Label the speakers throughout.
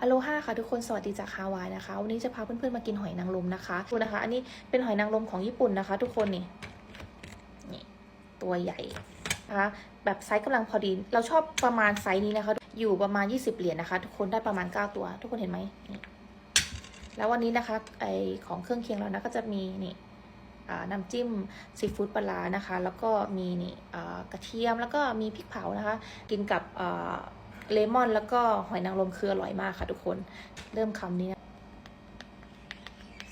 Speaker 1: อโลฮาค่ะทุกคนสวัสดีจากฮาวายนะคะ วันนี้จะพาเพื่อนๆมากินหอยนางรมนะคะดูนะคะ อันนี้เป็นหอยนางรมของญี่ปุ่นนะคะ ทุกคนนี่นี่ตัวใหญ่นะคะแบบไซส์กำลังพอดี เราชอบประมาณไซส์นี้นะคะ อยู่ประมาณ 20 เหรียญนะคะ ทุกคนได้ประมาณ 9 ตัว ทุกคนเห็นไหมแล้ววันนี้นะคะไอของเครื่องเคียงเรานะก็จะมีนี่น้ำจิ้มซีฟู้ดปลานะคะ แล้วก็มีนี่กระเทียมแล้วก็มีพริกเผานะคะ กินกับ เลมอน แล้วก็หอยนางรมคืออร่อยมากค่ะทุกคน เริ่มคำนี้นะ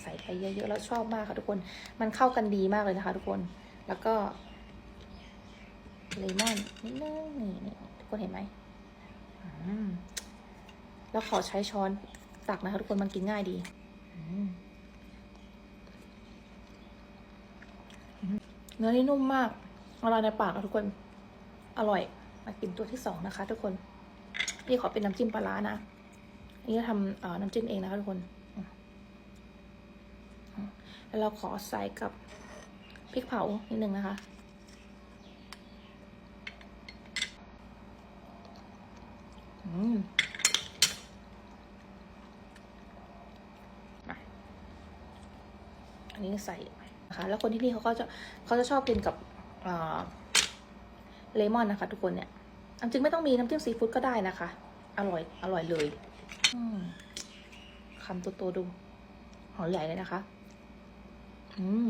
Speaker 1: ใส่ไปเยอะๆแล้วชอบมากค่ะทุกคน มันเข้ากันดีมากเลยนะคะ ทุกคน แล้วก็เลมอนนิดนึงนี่นี่ทุกคนเห็นไหมแล้วขอใช้ช้อนตักนะคะทุกคนมันกินง่ายดีเนื้อนี่นุ่มมากละลายในปากค่ะทุกคน อร่อย มากินตัวที่สองนะคะ ทุกคน นี่ขอเป็นน้ำจิ้มปลาร้านะ อันนี้ทำน้ำจิ้มเองนะคะทุกคน แล้วเราขอใส่กับพริกเผานิดนึงนะคะ อืมอันนี้ใส่นะคะ แล้วคนที่นี่เขาก็จะเขาจะชอบกินกับเลมอนนะคะ ทุกคนเนี่ย อันจริงไม่ต้องมีน้ำจิ้มซีฟู้ดก็ได้นะคะ อร่อย อร่อยเลยอืมคำโตๆดู หอใหญ่เลยนะคะ อืม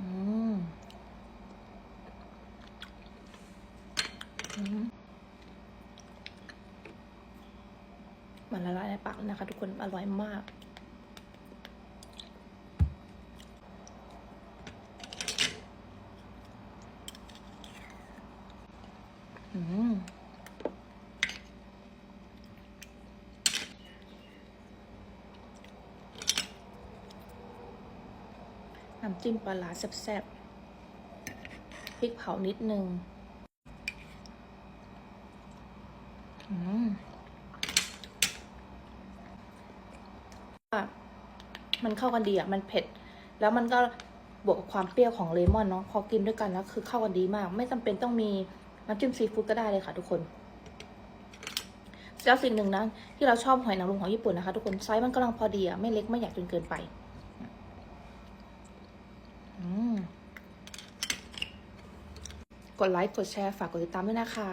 Speaker 1: อืม อืม มันละลายในปากนะคะ ทุกคนอร่อยมาก อืมน้ำจิ้มปลาร้าแซ่บๆ พริกเผานิดนึง อืม ว่า มันเข้ากันดีอะ มันเผ็ด แล้วมันก็บวกกับความเปรี้ยวของเลมอนเนาะ พอกินด้วยกันแล้วคือเข้ากันดีมาก ไม่จำเป็นต้องมีน้ำจิ้มซีฟู้ดก็ได้เลยค่ะทุกคนแล้วสิ่งหนึ่งนะที่เราชอบหอยนางรมของญี่ปุ่นนะคะทุกคนไซส์มันกำลังพอดีอะ ไม่เล็กไม่ใหญ่จนเกินไปกดไลค์กดแชร์ฝากกดติดตามด้วยนะคะ